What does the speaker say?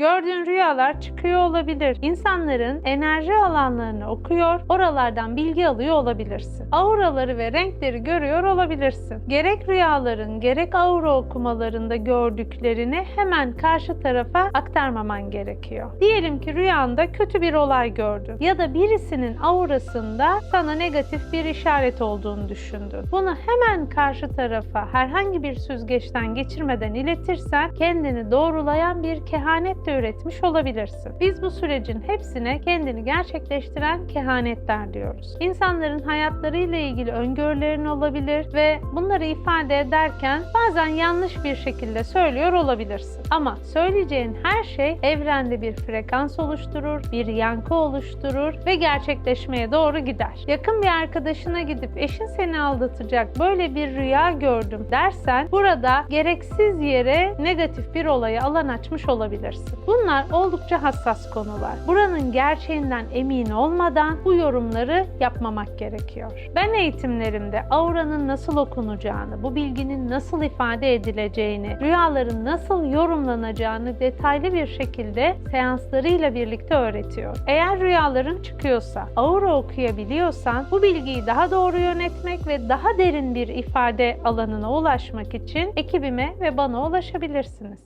Gördüğün rüyalar çıkıyor olabilir. İnsanların enerji alanlarını okuyor, oralardan bilgi alıyor olabilirsin. Auraları ve renkleri görüyor olabilirsin. Gerek rüyaların, gerek aura okumalarında gördüklerini hemen karşı tarafa aktarmaman gerekiyor. Diyelim ki rüyanda kötü bir olay gördün ya da birisinin aurasında sana negatif bir işaret olduğunu düşündün. Bunu hemen karşı tarafa herhangi bir süzgeçten geçirmeden iletirsen kendini doğrulayan bir kehanet de üretmiş olabilirsin. Biz bu sürecin hepsine kendini gerçekleştiren kehanetler diyoruz. İnsanların hayatlarıyla ilgili öngörülerin olabilir ve bunları ifade ederken bazen yanlış bir şekilde söylüyor olabilirsin. Ama söyleyeceğin her şey evrende bir frekans oluşturur, bir yankı oluşturur ve gerçekleşmeye doğru gider. Yakın bir arkadaşına gidip eşin seni aldatacak böyle bir rüya gördüm dersen burada gereksiz yere negatif bir olaya alan açmış olabilirsin. Bunlar oldukça hassas konular. Buranın gerçeğinden emin olmadan bu yorumları yapmamak gerekiyor. Ben eğitimlerimde auranın nasıl okunacağını, bu bilginin nasıl ifade edileceğini, rüyaların nasıl yorumlanacağını detaylı bir şekilde seanslarıyla birlikte öğretiyor. Eğer rüyaların çıkıyorsa, aura okuyabiliyorsan bu bilgiyi daha doğru yönetmek ve daha derin bir ifade alanına ulaşmak için ekibime ve bana ulaşabilirsiniz.